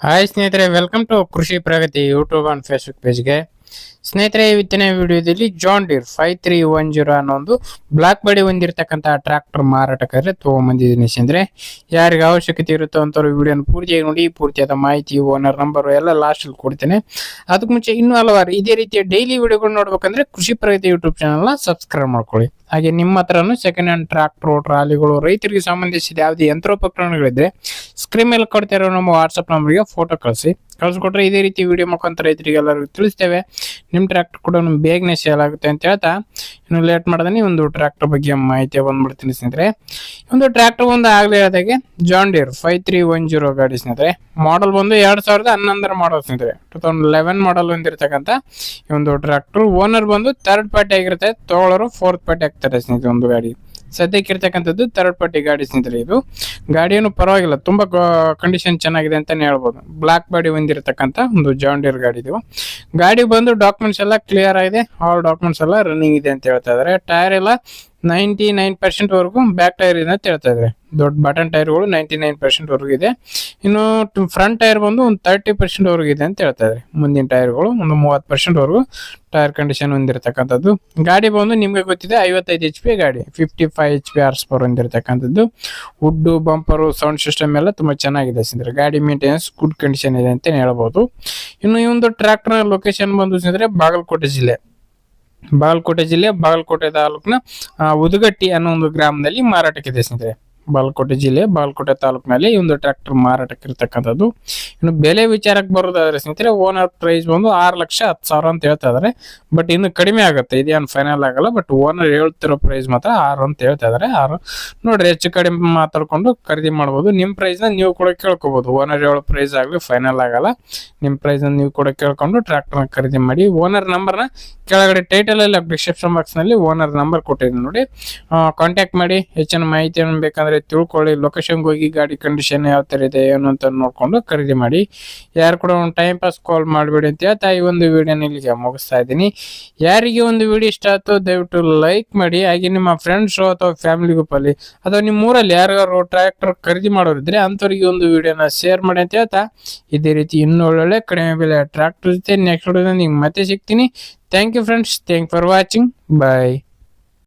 Hi ಸ್ನೇಹಿತರೆ welcome to Krishi Pragati YouTube and Facebook ಪೇಜ್ಗೆ ಸ್ನೇಹಿತರೆ ಇವತ್ತಿನ ವಿಡಿಯೋದಲ್ಲಿ John Deere five three one zero ಅನ್ನೋ ಒಂದು ಬ್ಲಾಕ್ ಬಾಡಿ ಹೊಂದಿರತಕ್ಕಂಥ ಟ್ರ್ಯಾಕ್ಟರ್ ಮಾರಾಟಕ್ಕಾದ್ರೆ ತೊಗೊಂಬಂದಿದ್ದೀನಿ ಸ್ನೇಹಿತರೆ. ಯಾರಿಗೆ ಅವಶ್ಯಕತೆ ಇರುತ್ತೋ ಅಂಥವ್ರು ವಿಡಿಯೋನ ಪೂರ್ತಿಯಾಗಿ ನೋಡಿ, ಪೂರ್ತಿಯಾದ ಮಾಹಿತಿ ಓನರ್ ನಂಬರು ಎಲ್ಲ ಲಾಸ್ಟಲ್ಲಿ ಕೊಡ್ತೇನೆ. ಅದಕ್ಕೆ ಮುಂಚೆ ಇನ್ನೂ ಹಲವಾರು ಇದೇ ರೀತಿಯ ಡೈಲಿ ವಿಡಿಯೋಗಳು ನೋಡ್ಬೇಕಂದ್ರೆ ಕೃಷಿ ಪ್ರಗತಿ ಯೂಟ್ಯೂಬ್ ಚಾನಲ್ನ ಸಬ್ಸ್ಕ್ರೈಬ್ ಮಾಡ್ಕೊಳ್ಳಿ. ಹಾಗೆ ನಿಮ್ಮ ಹತ್ರನೂ ಸೆಕೆಂಡ್ ಹ್ಯಾಂಡ್ ಟ್ರ್ಯಾಕ್ಟ್ರು ಟ್ರಾಲಿಗಳು, ರೈತರಿಗೆ ಸಂಬಂಧಿಸಿದ ಯಾವುದೇ ಯಂತ್ರೋಪಕರಣಗಳಿದ್ರೆ ಸ್ಕ್ರೀನ್ ಮೇಲೆ ಕೊಡ್ತಿರೋ ನಮ್ಮ ವಾಟ್ಸಪ್ ನಂಬರ್ಗೆ ಫೋಟೋ ಕಳಿಸಿ. ಕಳಿಸ್ಕೊಟ್ರೆ ಇದೇ ರೀತಿ ವಿಡಿಯೋ ಮುಖಾಂತರ ರೈತರಿಗೆ ಎಲ್ಲರಿಗೂ ತಿಳಿಸ್ತೇವೆ. ನಿಮ್ಮ ಟ್ರ್ಯಾಕ್ಟರ್ ಕೂಡ ಬೇಗನೆ ಸೇಲ್ ಆಗುತ್ತೆ ಅಂತ ಹೇಳ್ತಾ ಇನ್ನು ಲೇಟ್ ಮಾಡ್ದೇನೆ ಒಂದು ಟ್ರ್ಯಾಕ್ಟರ್ ಬಗ್ಗೆ ಮಾಹಿತಿ ಬಂದ್ಬಿಡ್ತೀನಿ ಸ್ನೇಹಿತರೆ. ಒಂದು ಟ್ರ್ಯಾಕ್ಟರ್ ಒಂದು ಆಗಲೇ ಹೇಳಿದಾಗೆ John Deere five three one zero ಗಾಡಿ ಸ್ನೇಹಿತರೆ. ಮಾಡಲ್ ಬಂದು ಎರಡು ಸಾವಿರದ ಹನ್ನೊಂದರ ಮಾಡಲ್ ಸ್ನೇಹಿತರೆ. ಟೂ ತೌಸಂಡ್ ಲೆವೆನ್ ಮಾಡಲ್ ಹೊಂದಿರತಕ್ಕಂಥ ಈ ಒಂದು ಟ್ರ್ಯಾಕ್ಟರ್ ಓನರ್ ಬಂದು ಥರ್ಡ್ ಪಾರ್ಟಿ ಆಗಿರುತ್ತೆ, ತಗೊಳ್ಳೋರು ಫೋರ್ತ್ ಪಾರ್ಟಿ ಆಗ್ತಾರೆ ಸ್ನೇಹಿತರೆ ಒಂದು ಗಾಡಿ. ಸದ್ಯಕ್ಕೆ ಇರ್ತಕ್ಕಂಥದ್ದು ಥರ್ಡ್ ಪಾರ್ಟಿ ಗಾಡಿ ಸ್ನೇಹಿತರೆ ಇದು. ಗಾಡಿಯನ್ನು ಪರವಾಗಿಲ್ಲ, ತುಂಬಾ ಕಂಡೀಷನ್ ಚೆನ್ನಾಗಿದೆ ಅಂತಾನೆ ಹೇಳ್ಬೋದು. ಬ್ಲಾಕ್ ಬಾಡಿ ಹೊಂದಿರತಕ್ಕಂಥ ಒಂದು ಜಾಂಡಿಯರ್ ಗಾಡಿ ಇದು. ಗಾಡಿ ಬಂದು ಡಾಕ್ಯುಮೆಂಟ್ಸ್ ಎಲ್ಲ ಕ್ಲಿಯರ್ ಆಗಿದೆ. ಆಲ್ ಡಾಕ್ಯುಮೆಂಟ್ಸ್ ಎಲ್ಲ ರನ್ನಿಂಗ್ ಇದೆ ಅಂತ ಹೇಳ್ತಾ ಇದಾರೆ. ಟೈರ್ ಎಲ್ಲ ನೈಂಟಿ ನೈನ್ ಪರ್ಸೆಂಟ್ ವರೆಗೂ ಬ್ಯಾಕ್ ಟೈರ್ ಇದೆ ಅಂತ ಹೇಳ್ತಾ ಇದ್ದಾರೆ. ದೊಡ್ಡ ಬಟನ್ ಟೈರ್ಗಳು ನೈಂಟಿ ನೈನ್ ಪರ್ಸೆಂಟ್ವರೆಗೂ ಇದೆ. ಇನ್ನು ಫ್ರಂಟ್ ಟೈರ್ ಬಂದು ಒಂದು ತರ್ಟಿ ಪರ್ಸೆಂಟ್ ವರೆಗೂ ಇದೆ ಅಂತ ಹೇಳ್ತಾ ಇದ್ದಾರೆ. ಮುಂದಿನ ಟೈರ್ಗಳು ಒಂದು ಮೂವತ್ತು ಪರ್ಸೆಂಟ್ವರೆಗೂ ಟೈರ್ ಕಂಡೀಷನ್ ಹೊಂದಿರತಕ್ಕಂಥದ್ದು. ಗಾಡಿ ಬಂದು ನಿಮಗೆ ಗೊತ್ತಿದೆ ಐವತ್ತೈದು ಎಚ್ ಪಿ ಗಾಡಿ, fifty five H P horsepower ಹೊಂದಿರತಕ್ಕಂಥದ್ದು. Wood bumper, sound system ಎಲ್ಲ ತುಂಬ ಚೆನ್ನಾಗಿದೆ ಸಿಂದ್ರೆ. ಗಾಡಿ ಮೇಂಟೆನೆನ್ಸ್ ಗುಡ್ ಕಂಡೀಷನ್ ಇದೆ ಅಂತ ಹೇಳ್ಬೋದು. ಇನ್ನು ಈ ಒಂದು ಟ್ರ್ಯಾಕ್ಟರ್ ಲೊಕೇಶನ್ ಬಂದು ಸಿಂದ್ರೆ ಬಾಗಲಕೋಟೆ ಜಿಲ್ಲೆ. ಬಾಗಲಕೋಟೆ ಜಿಲ್ಲೆ ಬಾಗಲಕೋಟೆ ತಾಲೂಕಿನ ಉದುಗಟ್ಟಿ ಅನ್ನೋ ಒಂದು ಗ್ರಾಮದಲ್ಲಿ ಮಾರಾಟಕ್ಕಿದೆ ಸ್ನೇಹಿತರೆ. ಬಾಗಲಕೋಟೆ ಜಿಲ್ಲೆ, ಬಾಲ್ಕೋಟೆ ತಾಲೂಕಿನಲ್ಲಿ ಈ ಒಂದು ಟ್ರ್ಯಾಕ್ಟರ್ ಮಾರಾಟಕ್ಕೆ ಇರ್ತಕ್ಕಂಥದ್ದು. ಇನ್ನು ಬೆಲೆ ವಿಚಾರಕ್ಕೆ ಬರೋದಾದ್ರೆ ಸ್ನೇಹಿತರೆ, ಓನರ್ ಪ್ರೈಸ್ ಬಂದು ಆರು ಲಕ್ಷ ಹತ್ತು ಸಾವಿರ ಅಂತ ಹೇಳ್ತಾ ಇದಾರೆ. ಬಟ್ ಇನ್ನು ಕಡಿಮೆ ಆಗುತ್ತೆ ಇದೇನು ಫೈನಲ್ ಆಗಲ್ಲ. ಬಟ್ ಓನರ್ ಹೇಳ್ತಿರೋ ಪ್ರೈಸ್ ಮಾತ್ರ ಆರು ಅಂತ ಹೇಳ್ತಾ ಇದಾರೆ. ಆರು ನೋಡ್ರಿ, ಹೆಚ್ಚು ಕಡಿಮೆ ಮಾತಾಡ್ಕೊಂಡು ಖರೀದಿ ಮಾಡ್ಬೋದು. ನಿಮ್ಮ ಪ್ರೈಸ್ನ ನೀವು ಕೂಡ ಕೇಳ್ಕೊಬೋದು. ಓನರ್ ಹೇಳೋ ಪ್ರೈಸ್ ಆಗಲಿ ಫೈನಲ್ ಆಗಲ್ಲ. ನಿಮ್ಮ ಪ್ರೈಸ್ನ ನೀವು ಕೂಡ ಕೇಳ್ಕೊಂಡು ಟ್ರ್ಯಾಕ್ಟರ್ನ ಖರೀದಿ ಮಾಡಿ. ಓನರ್ ನಂಬರ್ನ ಕೆಳಗಡೆ ಟೈಟಲ್ ಅಲ್ಲಿ ಡಿಸ್ಕ್ರಿಪ್ಷನ್ ಬಾಕ್ಸ್ನಲ್ಲಿ ಓನರ್ ನಂಬರ್ ಕೊಟ್ಟಿದ್ದೀನಿ ನೋಡಿ. ಕಾಂಟ್ಯಾಕ್ಟ್ ಮಾಡಿ, ಹೆಚ್ಚಿನ ಮಾಹಿತಿಯನ್ನು ಬೇಕಂದ್ರೆ ತಿಳ್ಕೊಳ್ಳಿ ಲೊಕೇಶನ್ಗೆ ಹೋಗಿ ಗಾಡಿ ಕಂಡೀಷನ್ ಯಾವ ಥರ ಇದೆ ಏನು ಅಂತ ನೋಡ್ಕೊಂಡು ಖರೀದಿ ಮಾಡಿ. ಯಾರು ಕೂಡ ಒಂದು ಟೈಮ್ ಪಾಸ್ ಕಾಲ್ ಮಾಡಬೇಡಿ ಅಂತ ಹೇಳ್ತಾ ಈ ಒಂದು ವಿಡಿಯೋನ ಇಲ್ಲಿಗೆ ಮುಗಿಸ್ತಾ ಇದ್ದೀನಿ. ಯಾರಿಗೆ ಒಂದು ವಿಡಿಯೋ ಇಷ್ಟ ಆಯ್ತು ದಯವಿಟ್ಟು ಲೈಕ್ ಮಾಡಿ. ಹಾಗೆ ನಿಮ್ಮ ಫ್ರೆಂಡ್ಸು ಅಥವಾ ಫ್ಯಾಮಿಲಿ ಗ್ರೂಪಲ್ಲಿ ಅಥವಾ ನಿಮ್ಮ ಊರಲ್ಲಿ ಯಾರು ಟ್ರ್ಯಾಕ್ಟರ್ ಖರೀದಿ ಮಾಡೋರಿದ್ರೆ ಅಂಥವ್ರಿಗೆ ಒಂದು ವಿಡಿಯೋನ ಶೇರ್ ಮಾಡಿ ಅಂತ ಹೇಳ್ತಾ ಇದೇ ರೀತಿ ಇನ್ನೂ ಒಳ್ಳೊಳ್ಳೆ ಕಡಿಮೆ ಬೆಲೆ ಟ್ರ್ಯಾಕ್ಟರ್ ಜೊತೆ ನೆಕ್ಸ್ಟ್ ನಿಮ್ಗೆ ಮತ್ತೆ ಸಿಗ್ತೀನಿ. Thank you friends thank for watching bye